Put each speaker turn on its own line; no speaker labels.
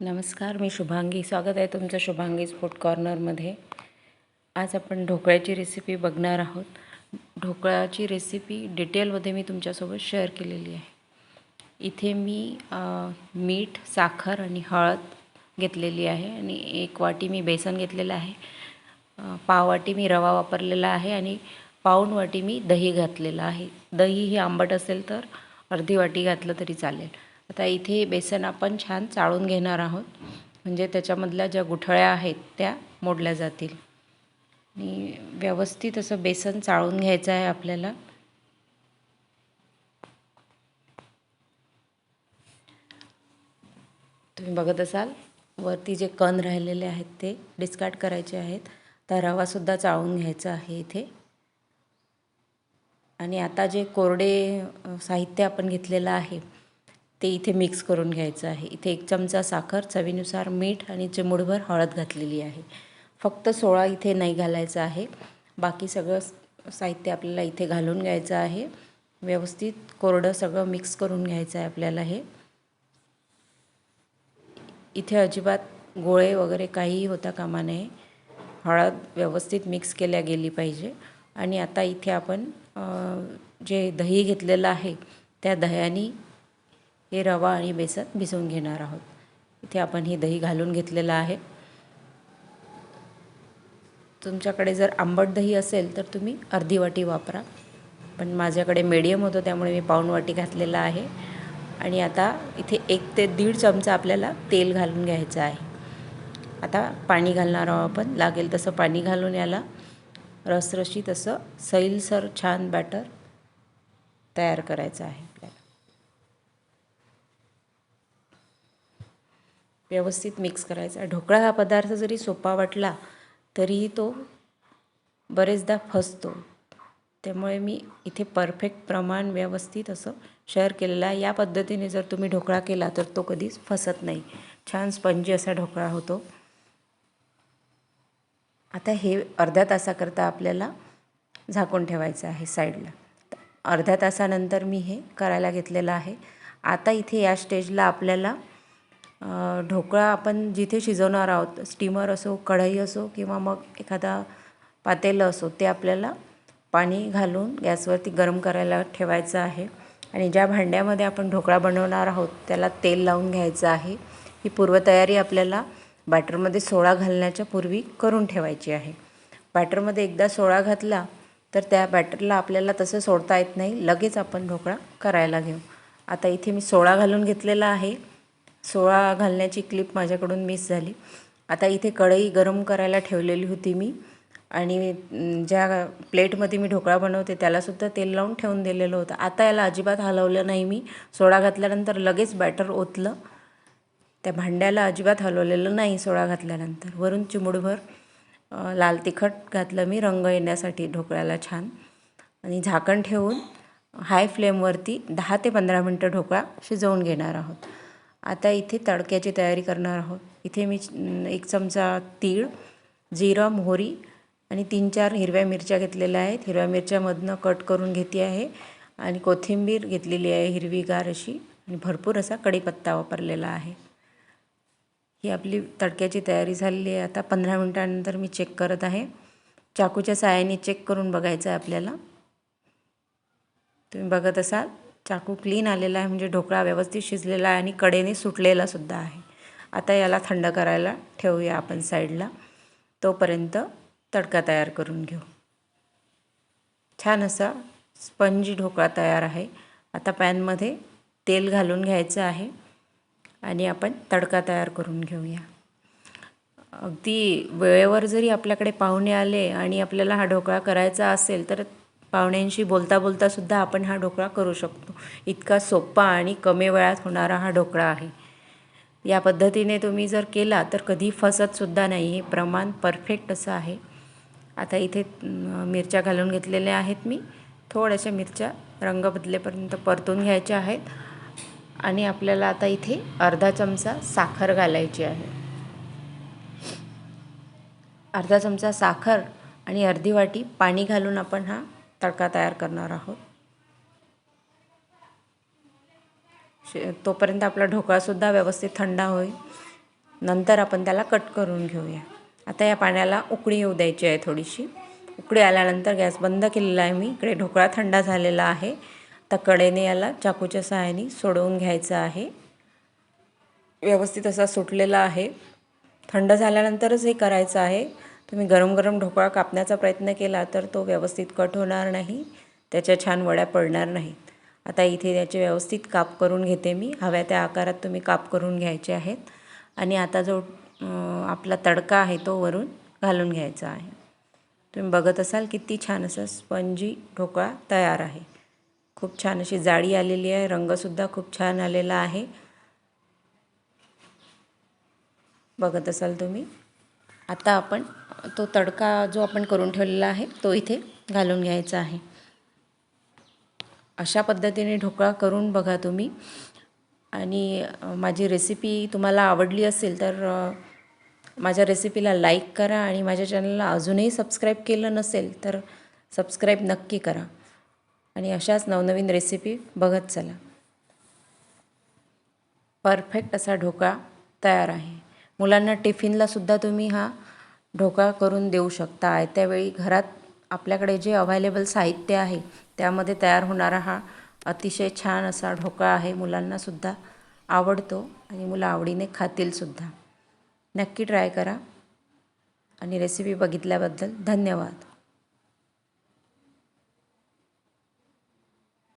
नमस्कार मी शुभांगी. स्वागत आहे तुमचं शुभांगीज फूड कॉर्नरमध्ये आज आपण ढोकळ्याची रेसिपी बघणार आहोत. ढोकळ्याची रेसिपी डिटेलमध्ये मी तुमच्यासोबत शेअर केलेली आहे. इथे मी मीठ साखर आणि हळद घेतलेली आहे आणि एक वाटी मी बेसन घेतलेलं आहे. पाव वाटी मी रवा वापरलेला आहे आणि पाऊण वाटी मी दही घातलेलं आहे. दही हे आंबट असेल तर अर्धी वाटी घातलं तरी चालेल. आता इथे बेसन आपण छान चाळून घेणार आहोत. म्हणजे त्याच्यामधल्या ज्या गुठळ्या आहेत त्या मोडल्या जातील. आणि व्यवस्थित असं बेसन चाळून घ्यायचं आहे आपल्याला. तुम्ही बघत असाल वरती जे कण राहिलेले आहेत ते डिस्कार्ड करायचे आहेत. तर रवासुद्धा चाळून घ्यायचा आहे इथे. आणि आता जे कोरडे साहित्य आपण घेतलेलं आहे ते इथे मिक्स करून घ्यायचं आहे. इथे एक चमचा साखर चवीनुसार मीठ आणि चिमूटभर हळद घातलेली आहे. फक्त सोळा इथे नाही घालायचा आहे. बाकी सगळं साहित्य आपल्याला इथे घालून घ्यायचं आहे. व्यवस्थित कोरडं सगळं मिक्स करून घ्यायचं आहे आपल्याला हे. इथे अजिबात गोळे वगैरे काहीही होता कामा नये. हळद व्यवस्थित मिक्स केल्या गेली पाहिजे. आणि आता इथे आपण जे दही घेतलेलं आहे त्या दह्याने हे रवा आणि बेसन भिजवून घेणार आहोत. इथे आपण हे दही घालून घेतलेलं आहे. तुमच्याकडे जर आंबट दही असेल तर तुम्ही अर्धी वाटी वापरा. पण माझ्याकडे मीडियम होतं त्यामुळे मी पाऊण वाटी घातलेला आहे. आणि आता इथे एक ते दीड चमचा आपल्याला तेल घालून घ्यायचं आहे. आता पाणी घालणार आहोत आपण. लागेल तसं पाणी घालून याला रसरशीत असं सैलसर छान बॅटर तयार करायचं आहे आपल्याला. व्यवस्थित मिक्स करायचा. ढोकळा हा पदार्थ जरी सोपा वाटला तरीही तो बरेचदा फसतो. त्यामुळे मी इथे परफेक्ट प्रमाण व्यवस्थित असं शेअर केलेलं आहे. या पद्धतीने जर तुम्ही ढोकळा केला तर तो कधीच फसत नाही. छान स्पंजी असा ढोकळा होतो. आता हे अर्ध्या तासाकरता आपल्याला झाकून ठेवायचं आहे साईडला. अर्ध्या तासानंतर मी हे करायला घेतलेलं आहे. आता इथे या स्टेजला आपल्याला ढोकळा आपण जिथे शिजवणार आहोत स्टीमर असो कढई असो किंवा मग एखादा पातेलं असो ते आपल्याला पाणी घालून गॅसवरती गरम करायला ठेवायचं आहे. आणि ज्या भांड्यामध्ये आपण ढोकळा बनवणार आहोत त्याला तेल लावून घ्यायचं आहे. ही पूर्वतयारी आपल्याला बॅटरमध्ये सोळा घालण्याच्या पूर्वी करून ठेवायची आहे. बॅटरमध्ये एकदा सोळा घातला तर त्या बॅटरला आपल्याला तसं सोडता येत नाही. लगेच आपण ढोकळा करायला घेऊ. आता इथे मी सोळा घालून घेतलेला आहे. सोळा घालण्याची क्लिप माझ्याकडून मिस झाली. आता इथे कढई गरम करायला ठेवलेली होती मी. आणि ज्या प्लेटमध्ये मी ढोकळा बनवते त्यालासुद्धा तेल लावून ठेवून दिलेलं होतं. आता याला अजिबात हलवलं नाही मी. सोळा घातल्यानंतर लगेच बॅटर ओतलं. त्या भांड्याला अजिबात हलवलेलं नाही सोळा घातल्यानंतर. वरून चिमूडभर लाल तिखट घातलं मी. रंग येण्यासाठी ढोकळ्याला छान. आणि झाकण ठेवून हाय फ्लेमवरती दहा ते पंधरा मिनटं ढोकळा शिजवून घेणार आहोत. आता इथे तडक्याची तयारी करणार आहोत. इथे मी एक चमचा तीळ जिरं मोहरी आणि तीन चार हिरव्या मिरच्या घेतलेल्या आहेत. हिरव्या मिरच्यामधनं कट करून घेते आहे आणि कोथिंबीर घेतलेली आहे हिरवीगार अशी आणि भरपूर असा कढीपत्ता वापरलेला आहे. ही आपली तडक्याची तयारी झालेली आहे. आता पंधरा मिनटानंतर मी चेक करत आहे. चाकूच्या साहाय्याने चेक करून बघायचं आहे आपल्याला. तुम्ही बघत असाल. चाकू क्लीन आलेला आहे म्हणजे ढोकळा व्यवस्थित शिजलेला आहे आणि कडेने सुटलेला सुद्धा आहे. आता याला थंड करायला ठेवूया आपण साईडला. तोपर्यंत तडका तयार करून घेऊ. छान असा स्पंजी ढोकळा तयार आहे. आता पॅनमध्ये तेल घालून घ्यायचं आहे आणि आपण तडका तयार करून घेऊया. अगदी वेळेवर जरी आपल्याकडे पाहुणे आले आणि आपल्याला हा ढोकळा करायचा असेल तर पाहुण्यांशी बोलता बोलता सुद्धा आपण हा ढोकळा करू शकतो. इतका सोपा आणि कमी वेळात होणारा हा ढोकळा आहे. या पद्धतीने तुम्ही जर केला तर कधी फसतसुद्धा नाही. हे प्रमाण परफेक्ट असं आहे. आता इथे मिरच्या घालून घेतलेल्या आहेत मी. थोड्याशा मिरच्या रंग बदलेपर्यंत परतून घ्यायच्या आहेत. आणि आपल्याला आता इथे अर्धा चमचा साखर घालायची आहे. अर्धा चमचा साखर आणि अर्धी वाटी पाणी घालून आपण हा तडका तयार करणार आहोत. शे तोपर्यंत आपला ढोकळासुद्धा व्यवस्थित थंड होईल. नंतर आपण त्याला कट करून घेऊया. आता या पाण्याला उकळी येऊ द्यायची आहे थोडीशी. उकळी आल्यानंतर गॅस बंद केलेला आहे मी. इकडे ढोकळा थंड झालेला आहे. आता कडेने याला चाकूच्या सहाय्याने सोडवून घ्यायचं आहे. व्यवस्थित असा सुटलेला आहे. थंड झाल्यानंतरच हे करायचं आहे. तुम्ही गरम गरम ढोकळा कापण्याचा प्रयत्न केला तर तो व्यवस्थित कट होणार नाही त्याच्या छान वड्या पडणार नाहीत. आता इथे त्याचे व्यवस्थित काप करून घेते मी. हव्या त्या आकारात तुम्ही काप करून घ्यायचे आहेत. आणि आता जो आपला तडका आहे तो वरून घालून घ्यायचा आहे. तुम्ही बघत असाल किती छान असं स्पंजी ढोकळा तयार आहे. खूप छान अशी जाळी आलेली आहे. रंगसुद्धा खूप छान आलेला आहे. बघत असाल तुम्ही? आता आपण तो तडका जो आपण करून ठेवलेला आहे तो इथे घालून घ्यायचा आहे. अशा पद्धतीने ढोकळा करून बघा तुम्ही. आणि माझी रेसिपी तुम्हाला आवडली असेल तर माझ्या रेसिपीला लाईक करा आणि माझ्या चॅनलला अजूनही सबस्क्राईब केलं नसेल तर सबस्क्राईब नक्की करा. आणि अशाच नवनवीन रेसिपी बघत चला. परफेक्ट असा ढोकळा तयार आहे. मुलांना टिफिनला सुद्धा तुम्ही हा ढोकळा करून देऊ शकता आयत्या वेळी घरात आपल्याकडे जे अव्हायलेबल साहित्य आहे त्यामध्ये तयार होणारा हा अतिशय छान असा ढोकळा आहे. मुलांनासुद्धा आवडतो आणि मुलं आवडीने खातीलसुद्धा नक्की ट्राय करा. आणि रेसिपी बघितल्याबद्दल धन्यवाद.